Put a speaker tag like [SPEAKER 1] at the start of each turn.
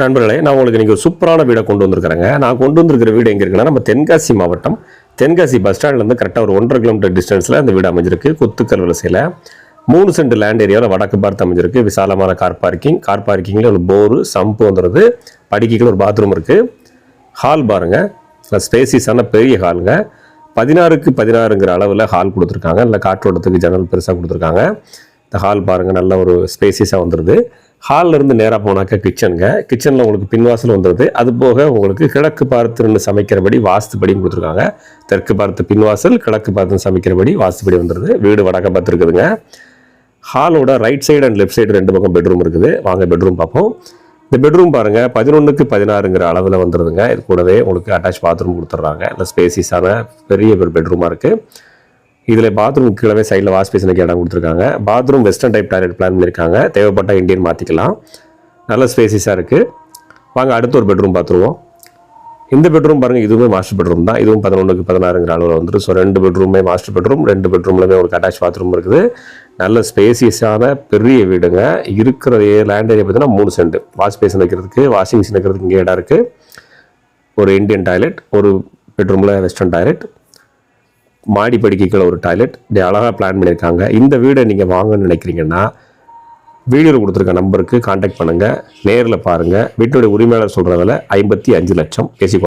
[SPEAKER 1] நண்பர்களே நான் உங்களுக்கு இன்றைக்கி ஒரு சூப்பரான வீடை கொண்டு வந்திருக்கிறேங்க. நான் கொண்டு வந்திருக்கிற வீடு எங்கே இருக்குன்னா நம்ம தென்காசி மாவட்டம். தென்காசி பஸ் ஸ்டாண்ட்லேருந்து கரெக்டாக ஒரு ஒன்றரை கிலோமீட்டர் டிஸ்டன்ஸில் அந்த வீடு அமைஞ்சிருக்கு. கொத்துக்கல் வரிசையில் மூணு சென்ட் லேண்ட் ஏரியாவில் வடக்கு பார்த்து அமைஞ்சிருக்கு. விசாலமான கார் பார்க்கிங் கார் பார்க்கிங்கில் ஒரு போரு சம்பு வந்துடுது படிக்கைகள் ஒரு பாத்ரூம் இருக்குது ஹால் பாருங்க. ஸ்பேசிஸான பெரிய ஹாலுங்க பதினாறுக்கு பதினாறுங்கிற அளவில் ஹால் கொடுத்துருக்காங்க. நல்ல காற்றோட்டத்துக்கு ஜன்னல் பெருசாக கொடுத்துருக்காங்க. இந்த ஹால் பாருங்கள் நல்ல ஒரு ஸ்பேசிஸாக வந்துடுது ஹாலில் இருந்து நேராக போனாக்கா கிச்சனுங்க. கிச்சனில் உங்களுக்கு பின்வாசல் வந்துடுது அது போக உங்களுக்கு கிழக்கு பார்த்து சமைக்கிறபடி வாஸ்துபடியும் கொடுத்துருக்காங்க. தெற்கு பார்த்து பின்வாசல் கிழக்கு பார்த்து சமைக்கிறபடி வாஸ்துபடி வந்துடுது வீடு வடக்க பார்த்துருக்குதுங்க ஹாலோட right side and left side ரெண்டு பக்கம் பெட்ரூம் இருக்குது. வாங்க பெட்ரூம் பார்ப்போம். இந்த பெட்ரூம் பாருங்கள் பதினொன்றுக்கு பதினாறுங்கிற அளவில் வந்துடுதுங்க இது கூடவே உங்களுக்கு அட்டாச் பாத்ரூம் கொடுத்துட்றாங்க. நல்ல ஸ்பேசிஸான பெரிய ஒரு பெட்ரூமாக இருக்குது இதில் பாத்ரூம் கீழே சைடில் வாஷ் பேஷனுக்கு இடம் கொடுத்துருக்காங்க. Bathroom western type toilet plan பண்ணியிருக்காங்க. தேவைப்பட்ட இந்தியன் மாற்றிக்கலாம் நல்ல ஸ்பேசிஸாக இருக்குது வாங்க அடுத்து ஒரு பெட்ரூம் பார்த்துருவோம். இந்த பெட்ரூம் பாருங்கள் இதுவுமே மாஸ்டர் பெட்ரூம் தான். இதுவும் பதினொன்றுக்கு பதினாறுங்கிற அளவில் வந்துட்டு ஸோ ரெண்டு பெட்ரூமே மாஸ்டர் பெட்ரூம் ரெண்டு பெட்ரூம்லையுமே ஒரு அட்டாச் பாத்ரூம் இருக்குது. நல்ல ஸ்பேசியஸான பெரிய வீடுங்க. இருக்கிற லேண்ட் ஏரியா பார்த்தீங்கன்னா மூணு சென்ட் வாஷ் பேஷன் வைக்கிறதுக்கு வாஷிங் மிஷின் வைக்கிறதுக்கு இங்கே இடம் இருக்குது ஒரு இந்தியன் டாய்லெட் ஒரு பெட்ரூமில் வெஸ்டர்ன் டாய்லெட் மாடி படிக்கைக்குள்ள ஒரு டாய்லெட் இப்படி அழகாக பிளான் பண்ணியிருக்காங்க. இந்த வீடை நீங்கள் வாங்கன்னு நினைக்கிறீங்கன்னா வீடியோவில் கொடுத்துருக்க நம்பருக்கு காண்டாக்ட் பண்ணுங்கள் நேரில் பாருங்கள் வீட்டுடைய உரிமையாளர் சொல்கிற ஐம்பத்தி அஞ்சு லட்சம். பேசி